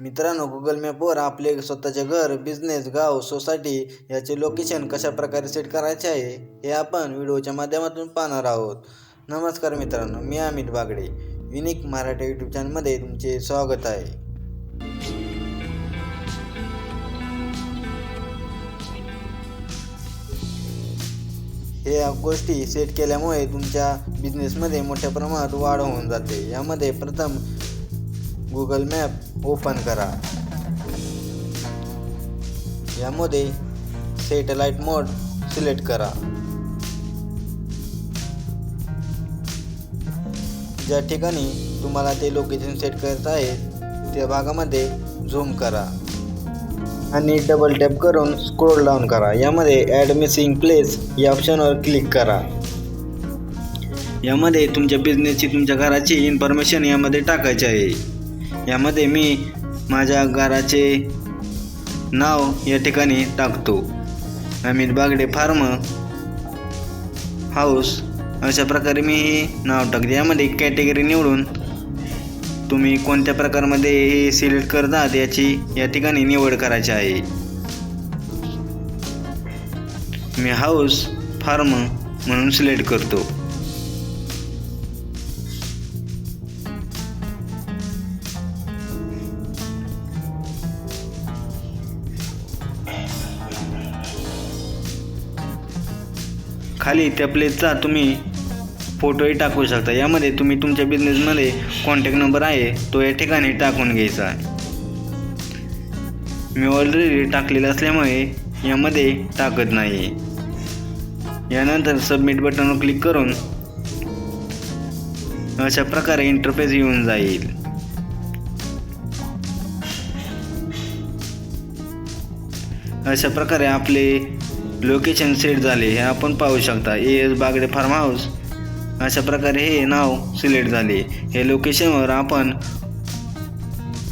मित्रांनो गुगल मॅपवर आपले स्वतःचे घर बिझनेस गाव सोसायटी याचे लोकेशन कशा प्रकारे सेट करायचे आहे हे आपण व्हिडिओच्या माध्यमातून पाहणार आहोत. नमस्कार मित्रांनो मी अमित बागडे युनिक मराठी यूट्यूब चॅनलमध्ये तुमचे स्वागत आहे. हे गोष्टी सेट केल्यामुळे तुमच्या बिझनेसमध्ये मोठ्या प्रमाणात वाढ होऊन जाते. यामध्ये प्रथम गुगल मॅप ओपन करा. यामध्ये सॅटेलाइट मोड सिलेक्ट करा. ज्या ठिकाणी तुम्हाला ते लोकेशन सेट करायचं आहे त्या भागामध्ये झूम करा. आणि डबल टॅप करून स्क्रोल डाऊन करा. यामध्ये ॲड मिसिंग प्लेस या ऑप्शनवर क्लिक करा. यामध्ये तुमच्या बिझनेसची तुमच्या घराची इन्फॉर्मेशन यामध्ये टाकायची आहे. यामध्ये मी माझ्या घराचे नाव या ठिकाणी टाकतो. अमित बागडे फार्म हाऊस अशा प्रकारे मी हे नाव टाकते. यामध्ये कॅटेगरी निवडून तुम्ही कोणत्या प्रकारमध्ये हे सिलेक्ट करतात याची या ठिकाणी निवड करायची आहे. मी हाऊस फार्म म्हणून सिलेक्ट करतो. खाली त्या प्लेसचा तुम्ही फोटोही टाकू शकता. यामध्ये तुम्ही तुमच्या बिझनेसमध्ये कॉन्टॅक्ट नंबर आहे तो या ठिकाणी टाकून घ्यायचा आहे. मी ऑलरेडी टाकलेला असल्यामुळे यामध्ये टाकत नाही यानंतर सबमिट बटनवर क्लिक करून अशा प्रकारे इंटरफेस येऊन जाईल. अशा प्रकारे आपले लोकेशन सेट झाले हे आपण पाहू शकता. A S Bagde farm house अशा प्रकारे हे नाव सिलेक्ट झाले. हे लोकेशनवर आपण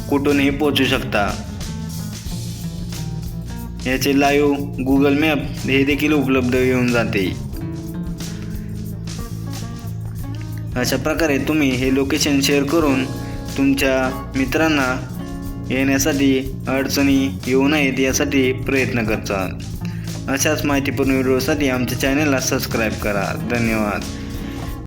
कुठूनही पोचू शकता. याचे लाईव्ह गुगल मॅप हे देखील उपलब्ध येऊन जाते. अशा प्रकारे तुम्ही हे लोकेशन शेअर करून तुमच्या मित्रांना येण्यासाठी अडचणी येऊ नयेत यासाठी प्रयत्न करतात. अशाच माहितीपूर्ण व्हिडिओसाठी आमच्या चॅनलला सबस्क्राईब करा. धन्यवाद.